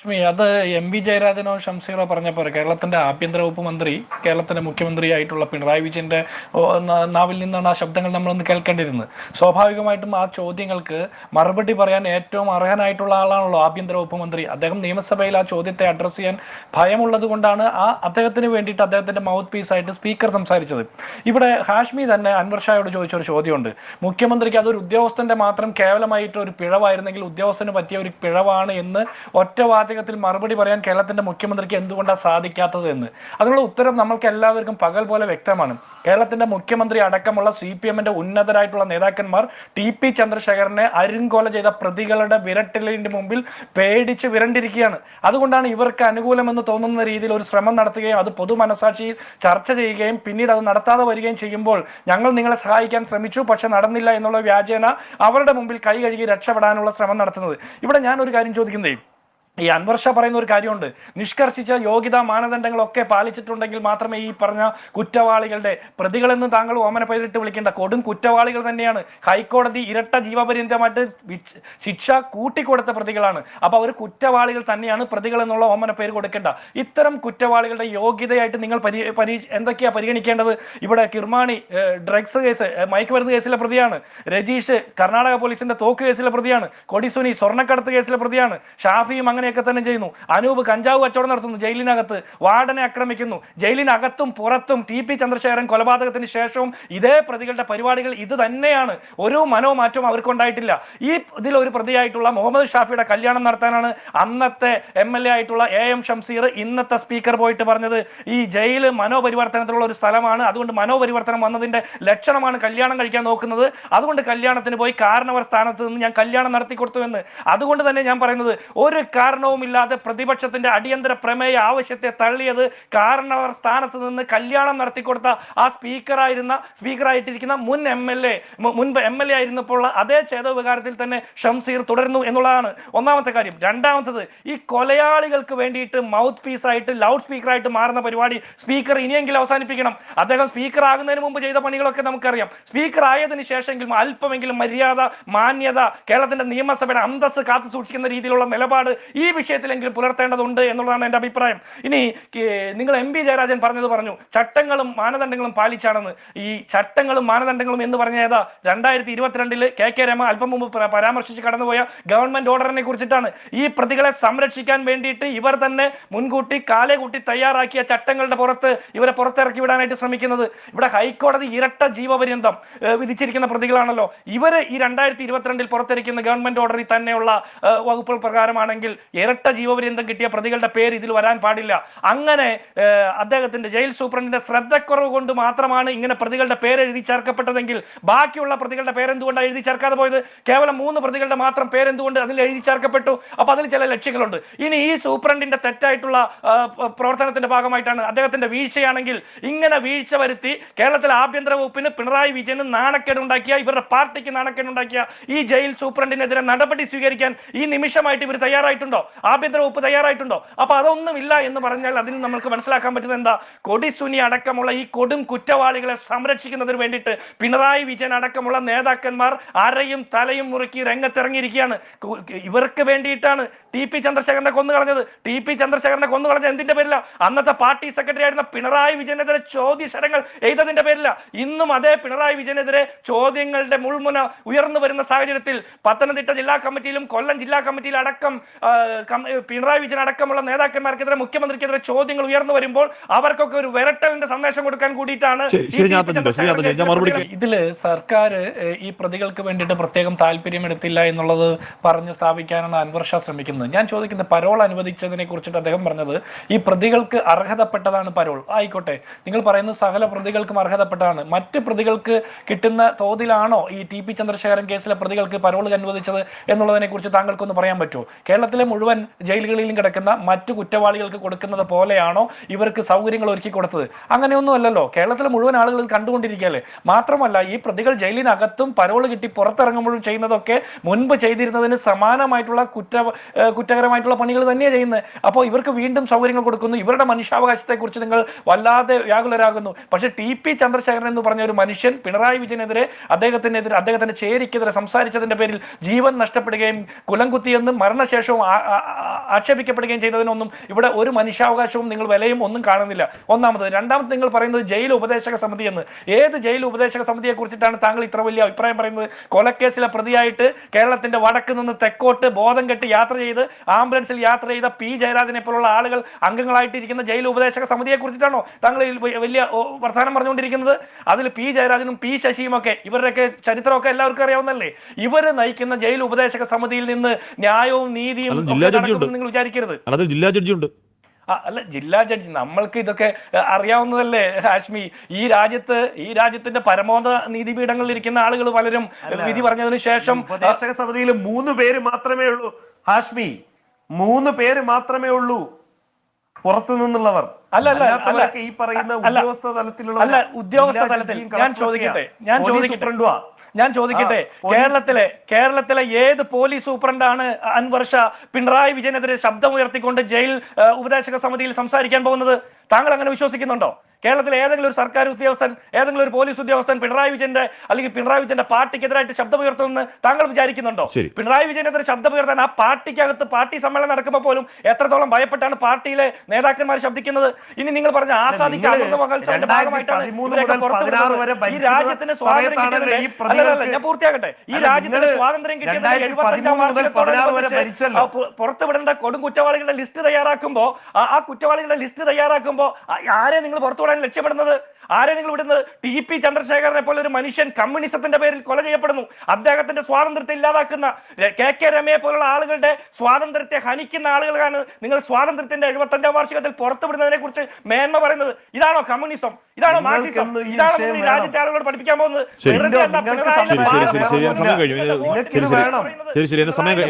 ലക്ഷ്മി അത് M V ജയരാജനോ ഷംസീറോ പറഞ്ഞപ്പോൾ കേരളത്തിന്റെ ആഭ്യന്തര വകുപ്പ് മന്ത്രി കേരളത്തിന്റെ മുഖ്യമന്ത്രിയായിട്ടുള്ള പിണറായി വിജയന്റെ നാവിൽ നിന്നാണ് ആ ശബ്ദങ്ങൾ നമ്മളൊന്ന് കേൾക്കേണ്ടിയിരുന്നത്. സ്വാഭാവികമായിട്ടും ആ ചോദ്യങ്ങൾക്ക് മറുപടി പറയാൻ ഏറ്റവും അർഹനായിട്ടുള്ള ആളാണല്ലോ ആഭ്യന്തര വകുപ്പ് മന്ത്രി. അദ്ദേഹം നിയമസഭയിൽ ആ ചോദ്യത്തെ അഡ്രസ്സ് ചെയ്യാൻ ഭയമുള്ളത് കൊണ്ടാണ് ആ അദ്ദേഹത്തിന് വേണ്ടിയിട്ട് അദ്ദേഹത്തിന്റെ മൗത്ത് പീസ് ആയിട്ട് സ്പീക്കർ സംസാരിച്ചത്. ഇവിടെ ഹാഷ്മി തന്നെ അൻവർ ഷായോട് ചോദിച്ച ഒരു ചോദ്യമുണ്ട്. മുഖ്യമന്ത്രിക്ക് അതൊരു ഉദ്യോഗസ്ഥന്റെ മാത്രം കേവലമായിട്ട് ഒരു പിഴവായിരുന്നെങ്കിൽ ഉദ്യോഗസ്ഥന് പറ്റിയ ഒരു പിഴവാണ് എന്ന് ഒറ്റ വാചകത്തിൽ മറുപടി പറയാൻ കേരളത്തിന്റെ മുഖ്യമന്ത്രിക്ക് എന്തുകൊണ്ടാണ് സാധിക്കാത്തത് എന്ന്? അതിനുള്ള ഉത്തരം നമ്മൾക്ക് എല്ലാവർക്കും പകൽ പോലെ വ്യക്തമാണ്. കേരളത്തിന്റെ മുഖ്യമന്ത്രി അടക്കമുള്ള സി പി എമ്മിന്റെ ഉന്നതരായിട്ടുള്ള നേതാക്കന്മാർ ടി പി ചന്ദ്രശേഖരനെ അരുങ്കോല ചെയ്ത പ്രതികളുടെ വിരട്ടലിന്റെ മുമ്പിൽ പേടിച്ച് വിരണ്ടിരിക്കുകയാണ്. അതുകൊണ്ടാണ് ഇവർക്ക് അനുകൂലമെന്ന് തോന്നുന്ന രീതിയിൽ ഒരു ശ്രമം നടത്തുകയും അത് പൊതു മനസാക്ഷിയിൽ ചർച്ച ചെയ്യുകയും പിന്നീട് അത് നടത്താതെ വരികയും ചെയ്യുമ്പോൾ ഞങ്ങൾ നിങ്ങളെ സഹായിക്കാൻ ശ്രമിച്ചു പക്ഷെ നടന്നില്ല എന്നുള്ള വ്യാജേന അവരുടെ മുമ്പിൽ കൈ കഴുകി രക്ഷപ്പെടാനുള്ള ശ്രമം നടത്തുന്നത്. ഇവിടെ ഞാൻ ഒരു കാര്യം ചോദിക്കുന്നേ. ഈ അൻവർ ഷാ പറയുന്ന ഒരു കാര്യമുണ്ട്. നിഷ്കർഷിച്ച യോഗ്യതാ മാനദണ്ഡങ്ങളൊക്കെ പാലിച്ചിട്ടുണ്ടെങ്കിൽ മാത്രമേ ഈ പറഞ്ഞ കുറ്റവാളികളുടെ പ്രതികളെന്ന് താങ്കൾ ഓമന പേരിട്ട് വിളിക്കേണ്ട കൊടും കുറ്റവാളികൾ തന്നെയാണ്. ഹൈക്കോടതി ഇരട്ട ജീവപര്യന്തമായിട്ട് ശിക്ഷ കൂട്ടിക്കൊടുത്ത പ്രതികളാണ്. അപ്പോൾ അവർ കുറ്റവാളികൾ തന്നെയാണ് പ്രതികൾ എന്നുള്ള ഓമന പേര് കൊടുക്കേണ്ട. ഇത്തരം കുറ്റവാളികളുടെ യോഗ്യതയായിട്ട് നിങ്ങൾ പരി പരി എന്തൊക്കെയാ പരിഗണിക്കേണ്ടത്? ഇവിടെ കിർമാണി ഡ്രഗ്സ് കേസ് മയക്കുമരുന്ന് കേസിലെ പ്രതിയാണ്. രജീഷ് കർണാടക പോലീസിന്റെ തോക്ക് കേസിലെ പ്രതിയാണ്. കൊടിസുനി സ്വർണക്കടത്ത് കേസിലെ പ്രതിയാണ്. ഷാഫിയും അങ്ങനെയൊക്കെ തന്നെ ചെയ്യുന്നു. അനൂപ് കഞ്ചാവ് കച്ചവടം നടത്തുന്നു ജയിലിനകത്ത്. വാർഡനെ ആക്രമിക്കുന്നു. ജയിലിനകത്തും പുറത്തും ടി പി ചന്ദ്രശേഖരൻ കൊലപാതകത്തിന് ശേഷവും ഇതേ പ്രതികളുടെ പരിപാടികൾ ഇത് തന്നെയാണ്. ഒരു മനോമാറ്റവും അവർക്കുണ്ടായിട്ടില്ല. ഈ ഇതിൽ ഒരു പ്രതിയായിട്ടുള്ള മുഹമ്മദ് ഷാഫിയുടെ കല്യാണം നടത്താനാണ് അന്നത്തെ എം എൽ എ ആയിട്ടുള്ള എ എം ഷംസീർ ഇന്നത്തെ സ്പീക്കർ പോയിട്ട് പറഞ്ഞത്. ഈ ജയിൽ മനോപരിവർത്തനത്തിലുള്ള ഒരു സ്ഥലമാണ്. അതുകൊണ്ട് മനോപരിവർത്തനം വന്നതിന്റെ ലക്ഷണമാണ് കല്യാണം കഴിക്കാൻ നോക്കുന്നത്. അതുകൊണ്ട് കല്യാണത്തിന് പോയി കാരണവർ സ്ഥാനത്ത് നിന്ന് ഞാൻ കല്യാണം നടത്തി കൊടുത്തു എന്ന് അതുകൊണ്ട് തന്നെ ഞാൻ പറയുന്നത് ഒരു കാരണവുമില്ലാതെ പ്രതിപക്ഷത്തിന്റെ അടിയന്തര പ്രമേയ ആവശ്യത്തെ തള്ളിയത് കാരണവർ സ്ഥാനത്ത് നിന്ന് കല്യാണം നടത്തിക്കൊടുത്ത ആ സ്പീക്കറായിരുന്ന സ്പീക്കറായിട്ടിരിക്കുന്ന മുൻ എം എൽ എ മുൻപ് എം എൽ എ ആയിരുന്നപ്പോൾ അതേ ചേതോപകാരത്തിൽ തന്നെ ഷംസീർ തുടരുന്നു എന്നുള്ളതാണ് ഒന്നാമത്തെ കാര്യം. രണ്ടാമത്തത് ഈ കൊലയാളികൾക്ക് വേണ്ടിയിട്ട് മൗത്ത് പീസായിട്ട് ലൗഡ് സ്പീക്കറായിട്ട് മാറുന്ന പരിപാടി സ്പീക്കർ ഇനിയെങ്കിലും അവസാനിപ്പിക്കണം. അദ്ദേഹം സ്പീക്കർ ആകുന്നതിന് മുമ്പ് ചെയ്ത പണികളൊക്കെ നമുക്കറിയാം. സ്പീക്കർ ആയതിനു ശേഷമെങ്കിലും അല്പമെങ്കിലും മര്യാദ മാന്യത കേരളത്തിന്റെ നിയമസഭയുടെ അന്തസ് കാത്തു സൂക്ഷിക്കുന്ന രീതിയിലുള്ള നിലപാട് വിഷയത്തിലെങ്കിലും പുലർത്തേണ്ടതുണ്ട് എന്നുള്ളതാണ് എന്റെ അഭിപ്രായം. ഇനി നിങ്ങൾ എം ജയരാജൻ പറഞ്ഞത് പറഞ്ഞു ചട്ടങ്ങളും മാനദണ്ഡങ്ങളും പാലിച്ചാണെന്ന്. ഈ ചട്ടങ്ങളും മാനദണ്ഡങ്ങളും എന്ന് പറഞ്ഞ ഏതാ? രണ്ടായിരത്തി ഇരുപത്തിരണ്ടിൽ കെ കെ രമ അല്പം മുമ്പ് പരാമർശിച്ച് കടന്നുപോയ ഗവൺമെന്റ് ഓർഡറിനെ കുറിച്ചിട്ടാണ്. ഈ പ്രതികളെ സംരക്ഷിക്കാൻ വേണ്ടിയിട്ട് ഇവർ തന്നെ മുൻകൂട്ടി കാലെ കൂട്ടി തയ്യാറാക്കിയ ചട്ടങ്ങളുടെ പുറത്ത് ഇവരെ പുറത്തിറക്കി വിടാനായിട്ട് ശ്രമിക്കുന്നത്. ഇവിടെ ഹൈക്കോടതി ഇരട്ട ജീവപര്യന്തം വിധിച്ചിരിക്കുന്ന പ്രതികളാണല്ലോ. ഇവർ ഈ രണ്ടായിരത്തി ഇരുപത്തിരണ്ടിൽ പുറത്തിരിക്കുന്ന ഗവൺമെന്റ് ഓർഡറിൽ തന്നെയുള്ള വകുപ്പുകൾ പ്രകാരമാണെങ്കിൽ ഇരട്ട ജീവപര്യന്തം കിട്ടിയ പ്രതികളുടെ പേര് ഇതിൽ വരാൻ പാടില്ല. അങ്ങനെ അദ്ദേഹത്തിന്റെ ജയിൽ സൂപ്രണ്ടിന്റെ ശ്രദ്ധക്കുറവ് കൊണ്ട് മാത്രമാണ് ഇങ്ങനെ പ്രതികളുടെ പേര് എഴുതി ചേർക്കപ്പെട്ടതെങ്കിൽ ബാക്കിയുള്ള പ്രതികളുടെ പേരെന്തുകൊണ്ടാണ് എഴുതി ചേർക്കാതെ പോയത്? കേവലം മൂന്ന് പ്രതികളുടെ മാത്രം പേരെന്തുകൊണ്ട് അതിൽ എഴുതി ചേർക്കപ്പെട്ടു? അപ്പോൾ അതിൽ ചില ലക്ഷ്യങ്ങളുണ്ട്. ഇനി ഈ സൂപ്രണ്ടിന്റെ തെറ്റായിട്ടുള്ള പ്രവർത്തനത്തിന്റെ ഭാഗമായിട്ടാണ് അദ്ദേഹത്തിന്റെ വീഴ്ചയാണെങ്കിൽ ഇങ്ങനെ വീഴ്ച വരുത്തി കേരളത്തിലെ ആഭ്യന്തര വകുപ്പിന് പിണറായി വിജയന് നാണക്കേടുണ്ടാക്കിയ ഇവരുടെ പാർട്ടിക്ക് നാണക്കേടുണ്ടാക്കിയ ഈ ജയിൽ സൂപ്രണ്ടിനെതിരെ നടപടി സ്വീകരിക്കാൻ ഈ നിമിഷമായിട്ട് ഇവർ തയ്യാറായിട്ടുണ്ടോ? ആഭ്യന്തര വകുപ്പ് തയ്യാറായിട്ടുണ്ടോ? അപ്പൊ അതൊന്നുമില്ല എന്ന് പറഞ്ഞാൽ അതിന് നമ്മൾക്ക് മനസ്സിലാക്കാൻ പറ്റുന്നത് എന്താ? കൊടിസുനി അടക്കമുള്ള ഈ കൊടും കുറ്റവാളികളെ സംരക്ഷിക്കുന്നതിന് വേണ്ടിയിട്ട് പിണറായി വിജയൻ അടക്കമുള്ള നേതാക്കന്മാർ അരയും തലയും മുറുക്കി രംഗത്തിറങ്ങിയിരിക്കുകയാണ്. ഇവർക്ക് വേണ്ടിയിട്ടാണ് ടി പി ചന്ദ്രശേഖരനെ കൊന്നു കളഞ്ഞത് ടി പി ചന്ദ്രശേഖരനെ കൊന്നു കളഞ്ഞത് എന്തിന്റെ പേരില്ല അന്നത്തെ പാർട്ടി സെക്രട്ടറി ആയിരുന്ന പിണറായി വിജയനെതിരെ ചോദ്യശരങ്ങൾ എഴുതതിന്റെ പേരില്ല ഇന്നും അതേ പിണറായി വിജയനെതിരെ ചോദ്യങ്ങളുടെ മുൾമുന ഉയർന്നു വരുന്ന സാഹചര്യത്തിൽ പത്തനംതിട്ട ജില്ലാ കമ്മിറ്റിയിലും കൊല്ലം ജില്ലാ കമ്മിറ്റിയിലും അടക്കം ആ, കം- പിണറായി വിജയൻ അടക്കമുള്ള നേതാക്കന്മാർക്കെതിരെ മുഖ്യമന്ത്രിക്കെതിരെ ചോദ്യങ്ങൾ ഉയർന്നു വരുമ്പോൾ അവർക്കൊക്കെ ഒരു വിരട്ടലിന്റെ സന്ദേശം കൊടുക്കാൻ കൂടിയിട്ടാണ് ശരി, ശരി, ഞാൻ പി. ഞാൻ മറുപടി ഇതിൽ സർക്കാർ ഈ പ്രതികൾക്ക് വേണ്ടിയിട്ട് പ്രത്യേകം താല്പര്യം എടുത്തില്ല എന്നുള്ളത് പറഞ്ഞ് സ്ഥാപിക്കാനാണ് അൻവർ ഷാ ശ്രമിക്കുന്നത്. ഞാൻ ചോദിക്കുന്നത് പരോൾ അനുവദിച്ചതിനെ കുറിച്ചിട്ട് അദ്ദേഹം പറഞ്ഞത് ഈ പ്രതികൾക്ക് അർഹതപ്പെട്ടതാണ് പരോൾ. ആയിക്കോട്ടെ നിങ്ങൾ പറയുന്നത് സകല പ്രതികൾക്കും അർഹതപ്പെട്ടതാണ്. മറ്റ് പ്രതികൾക്ക് കിട്ടുന്ന തോതിലാണോ ഈ ടി പി ചന്ദ്രശേഖരൻ കേസിലെ പ്രതികൾക്ക് പരോൾ അനുവദിച്ചത് എന്നുള്ളതിനെ കുറിച്ച് താങ്കൾക്കൊന്ന് പറയാൻ പറ്റുമോ? കേരളത്തിലെ മുഴുവൻ ജയിലുകളിലും കിടക്കുന്ന മറ്റു കുറ്റവാളികൾക്ക് കൊടുക്കുന്നത് പോലെയാണോ ഇവർക്ക് സൗകര്യങ്ങൾ ഒരുക്കി കൊടുത്തത്? അങ്ങനെയൊന്നും അല്ലല്ലോ. കേരളത്തിലെ മുഴുവൻ ആളുകൾ കണ്ടുകൊണ്ടിരിക്കുകയല്ലേ? മാത്രമല്ല ഈ പ്രതികൾ ജയിലിനകത്തും പരോൾ കിട്ടി പുറത്തിറങ്ങുമ്പോഴും ചെയ്യുന്നതൊക്കെ മുൻപ് ചെയ്തിരുന്നതിന് സമാനമായിട്ടുള്ള കുറ്റ കുറ്റകരമായിട്ടുള്ള പണികൾ തന്നെയാണ് ചെയ്യുന്നത്. അപ്പോൾ ഇവർക്ക് വീണ്ടും സൗകര്യങ്ങൾ കൊടുക്കുന്നു. ഇവരുടെ മനുഷ്യാവകാശത്തെക്കുറിച്ച് നിങ്ങൾ വല്ലാതെ വ്യാകുലരാകുന്നു. പക്ഷേ ടി പി ചന്ദ്രശേഖരൻ എന്ന് പറഞ്ഞ ഒരു മനുഷ്യൻ പിണറായി വിജയനെതിരെ അദ്ദേഹത്തിനെതിരെ അദ്ദേഹത്തിന്റെ ചേരിക്കെതിരെ സംസാരിച്ചതിന്റെ പേരിൽ ജീവൻ നഷ്ടപ്പെടുകയും കുലം കുത്തിയെന്നും മരണശേഷവും ആക്ഷേപിക്കപ്പെടുകയും ചെയ്തതിനൊന്നും ഇവിടെ ഒരു മനുഷ്യാവകാശവും നിങ്ങൾ വിലയും ഒന്നും കാണുന്നില്ല. ഒന്നാമത് രണ്ടാമത് നിങ്ങൾ പറയുന്നത് ജയിൽ ഉപദേശക സമിതി എന്ന്. ഏത് ജയിൽ ഉപദേശക സമിതിയെ കുറിച്ചിട്ടാണ് താങ്കൾ ഇത്ര വലിയ അഭിപ്രായം പറയുന്നത്? കൊലക്കേസിലെ പ്രതിയായിട്ട് കേരളത്തിന്റെ വടക്ക് നിന്ന് തെക്കോട്ട് ബോധം കെട്ട് യാത്ര ചെയ്ത് ആംബുലൻസിൽ യാത്ര ചെയ്ത പി ജയരാജനെ പോലുള്ള ആളുകൾ അംഗങ്ങളായിട്ടിരിക്കുന്ന ജയിൽ ഉപദേശക സമിതിയെ കുറിച്ചിട്ടാണോ താങ്കൾ വലിയ വർത്തമാനം പറഞ്ഞുകൊണ്ടിരിക്കുന്നത്? അതിൽ പി ജയരാജനും പി ശശിയും ഒക്കെ ഇവരുടെയൊക്കെ ചരിത്രമൊക്കെ എല്ലാവർക്കും അറിയാവുന്നല്ലേ ഇവർ നയിക്കുന്ന ജയിൽ ഉപദേശക സമിതിയിൽ നിന്ന് ന്യായവും നീതിയും ജില്ലാ ജഡ്ജിയുണ്ട്. ഉണ്ട് നിങ്ങൾ വിചാരിക്കരുത്. അല്ലാതെ ജില്ലാ ജഡ്ജിയുണ്ട്. ഉണ്ട് അല്ല ജില്ലാ ജഡ്ജി നമ്മൾക്ക് ഇതൊക്കെ അറിയാവുന്നതല്ലേ ഹാഷ്മി? ഈ രാജ്യത്ത് ഈ രാജ്യത്തിന്റെ പരമോന്നത നീതിപീഠങ്ങളിൽ ഇരിക്കുന്ന ആളുകൾ പലരും വിധി പറഞ്ഞതിന് ശേഷം ഉപദേശക സമിതിയിൽ മൂന്ന് പേര് മാത്രമേ ഉള്ളൂ. ഹാഷ്മി മൂന്ന് പേര് മാത്രമേ ഉള്ളൂ പുറത്തു നിന്നുള്ളവർ. അല്ല, അല്ല, അല്ല. ഈ പറയുന്ന ഉദ്യോഗസ്ഥ തലത്തിലുള്ള അല്ല ഉദ്യോഗസ്ഥ തലത്തിൽ ഞാൻ ചോദിക്കട്ടെ ഞാൻ ചോദിക്കട്ടെ. ഞാൻ ചോദിക്കട്ടെ കേരളത്തിലെ കേരളത്തിലെ ഏത് പോലീസ് സൂപ്രണ്ടാണ് അൻവർഷ പിണറായി വിജയനെതിരെ ശബ്ദമുയർത്തിക്കൊണ്ട് ജയിൽ ഉപദേശക സമിതിയിൽ സംസാരിക്കാൻ പോകുന്നത്? താങ്കൾ അങ്ങനെ വിശ്വസിക്കുന്നുണ്ടോ? കേരളത്തിലെ ഏതെങ്കിലും ഒരു സർക്കാർ ഉദ്യോഗസ്ഥൻ ഏതെങ്കിലും ഒരു പോലീസ് ഉദ്യോഗസ്ഥൻ പിണറായി വിജയന്റെ അല്ലെങ്കിൽ പിണറായി വിജയന്റെ പാർട്ടിക്കെതിരായിട്ട് ശബ്ദമുയർത്തുമെന്ന് താങ്കൾ വിചാരിക്കുന്നുണ്ടോ. പിണറായി വിജയനെതിരെ ശബ്ദമുയർത്താൻ ആ പാർട്ടിക്കകത്ത് പാർട്ടി സമ്മേളനം നടക്കുമ്പോൾ പോലും എത്രത്തോളം ഭയപ്പെട്ടാണ് പാർട്ടിയിലെ നേതാക്കന്മാർ ശബ്ദിക്കുന്നത് ഇനി നിങ്ങൾ പറഞ്ഞ ആസാദിക്ക് നിങ്ങൾ അമൃത മഹോത്സവത്തിന്റെ ഭാഗമായിട്ടാണ് 2013 ഇവരെയൊക്കെ മുതൽ പുറത്തു 16 വരെ വിടുന്നത്. ഈ രാജ്യത്തിന് സ്വാതന്ത്ര്യം ഞാൻ പൂർത്തിയാക്കട്ടെ ഈ രാജ്യത്തിന് സ്വാതന്ത്ര്യം കിട്ടിയത് 2013 എഴുപത്തഞ്ചാം മുതൽ 16 വരെ ഭരിച്ചല്ലോ. വാർഷികത്തോടനുബന്ധിച്ച് പുറത്തുവിടേണ്ട കൊടും കുറ്റവാളികളുടെ ലിസ്റ്റ് തയ്യാറാക്കുമ്പോ ആ ആ കുറ്റവാളികളുടെ ലിസ്റ്റ് തയ്യാറാക്കുമ്പോ ആരെ നിങ്ങൾ പുറത്തുവിടാൻ ലക്ഷ്യമിടുന്നത് ആരെ നിങ്ങൾ വിടുന്നത്? ടി പി ചന്ദ്രശേഖരനെ പോലെ ഒരു മനുഷ്യൻ കമ്മ്യൂണിസത്തിന്റെ പേരിൽ കൊല ചെയ്യപ്പെടുന്നു. അദ്ദേഹത്തിന്റെ സ്വാതന്ത്ര്യത്തെ ഇല്ലാതാക്കുന്ന കെ കെ രമയെ പോലുള്ള ആളുകളുടെ സ്വാതന്ത്ര്യത്തെ ഹനിക്കുന്ന ആളുകളാണ് നിങ്ങൾ സ്വാതന്ത്ര്യത്തിന്റെ എഴുപത്തഞ്ചാം വാർഷികത്തിൽ പുറത്തുവിടുന്നതിനെ കുറിച്ച് മേന്മ പറയുന്നത്. ഇതാണോ കമ്മ്യൂണിസം? ഇതാണോ മാർക്സിസം? ഇതാണോ രാജ്യത്തെ ആളുകളോട് പഠിപ്പിക്കാൻ പോകുന്നത്? ശരി, ശരി, സമയം കഴിഞ്ഞു.